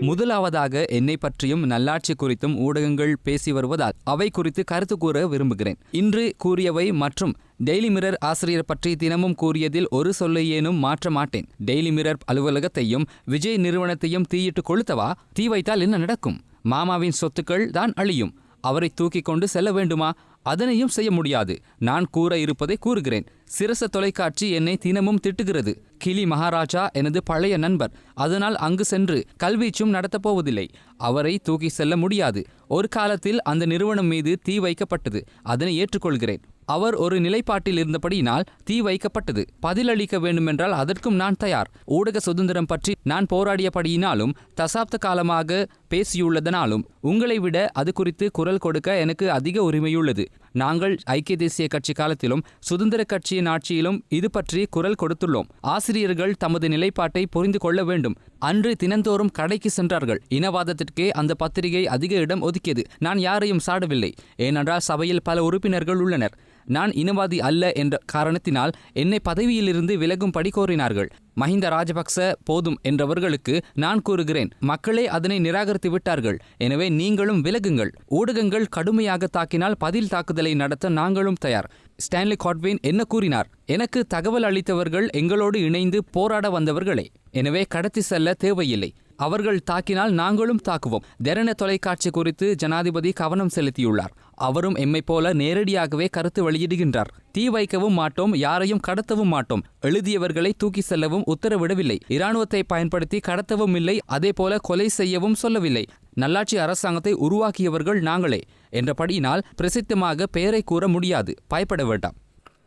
முதலாவதாக என்னை பற்றியும் நல்லாட்சி குறித்தும் ஊடகங்கள் பேசி வருவதால் அவை குறித்து கருத்து கூற விரும்புகிறேன். இன்று கூறியவை மற்றும் டெய்லி மிரர் ஆசிரியர் பற்றி தினமும் கூறியதில் ஒரு சொல்லையேனும் மாற்ற மாட்டேன். டெய்லி மிரர் அலுவலகத்தையும் விஜய் நிறுவனத்தையும் தீயிட்டு கொளுத்தவா? தீ வைத்தால் என்ன நடக்கும்? மாமாவின் சொத்துக்கள் தான் அழியும். அவரை தூக்கி கொண்டு செல்ல வேண்டுமா? அதனையும் செய்ய முடியாது. நான் கூற இருப்பதை கூறுகிறேன். சிரச தொலைக்காட்சி என்னை தினமும் திட்டுகிறது. கிளி மகாராஜா எனது பழைய நண்பர். அதனால் அங்கு சென்று கல்வீச்சும் நடத்தப் போவதில்லை. அவரை தூக்கி செல்ல முடியாது. ஒரு காலத்தில் அந்த நிறுவனம் மீது தீ வைக்கப்பட்டது. அதனை ஏற்றுக்கொள்கிறேன். அவர் ஒரு நிலைப்பாட்டில் இருந்தபடியினால் தீ வைக்கப்பட்டது. பதிலளிக்க வேண்டுமென்றால் அதற்கும் நான் தயார். ஊடக சுதந்திரம் பற்றி நான் போராடியபடியினாலும் தசாப்த காலமாக பேசியுள்ளதனாலும் உங்களை விட அது குறித்து குரல் கொடுக்க எனக்கு அதிக உரிமையுள்ளது. நாங்கள் ஐக்கிய தேசிய கட்சி காலத்திலும் சுதந்திர கட்சியின் ஆட்சியிலும் இது பற்றி குரல் கொடுத்துள்ளோம். ஆசிரியர்கள் தமது நிலைப்பாட்டை புரிந்து கொள்ள வேண்டும். அன்று தினந்தோறும் கடைக்கு சென்றார்கள். இனவாதத்திற்கே அந்த பத்திரிகை அதிக இடம் ஒதுக்கியது. நான் யாரையும் சாடவில்லை. ஏனென்றால் சபையில் பல உறுப்பினர்கள் உள்ளனர். நான் இனவாதி அல்ல என்ற காரணத்தினால் என்னை பதவியிலிருந்து விலகும்படி கோரினார்கள். மஹிந்த ராஜபக்ச போதும் என்றவர்களுக்கு நான் கூறுகிறேன். மக்களே அதனை நிராகரித்து விட்டார்கள். எனவே நீங்களும் விலகுங்கள். ஊடகங்கள் கடுமையாக தாக்கினால் பதில் தாக்குதலை நடத்த நாங்களும் தயார். ஸ்டான்லி காட்வின் என்ன கூறினார்? எனக்கு தகவல் அளித்தவர்கள் எங்களோடு இணைந்து போராட வந்தவர்களே. எனவே கடத்தி செல்ல தேவையில்லை. அவர்கள் தாக்கினால் நாங்களும் தாக்குவோம். தெரண தொலைக்காட்சி குறித்து ஜனாதிபதி கவனம் செலுத்தியுள்ளார். அவரும் எம்மை போல நேரடியாகவே கருத்து வெளியிடுகின்றார். தீ வைக்கவும் மாட்டோம் யாரையும் கடத்தவும் மாட்டோம். எழுதியவர்களை தூக்கி செல்லவும் உத்தரவிடவில்லை. இராணுவத்தை பயன்படுத்தி கடத்தவும் இல்லை அதே போல கொலை செய்யவும் சொல்லவில்லை. நல்லாட்சி அரசாங்கத்தை உருவாக்கியவர்கள் நாங்களே என்றபடியினால் பிரசித்தமாக பெயரை கூற முடியாது. பயப்பட வேண்டாம்.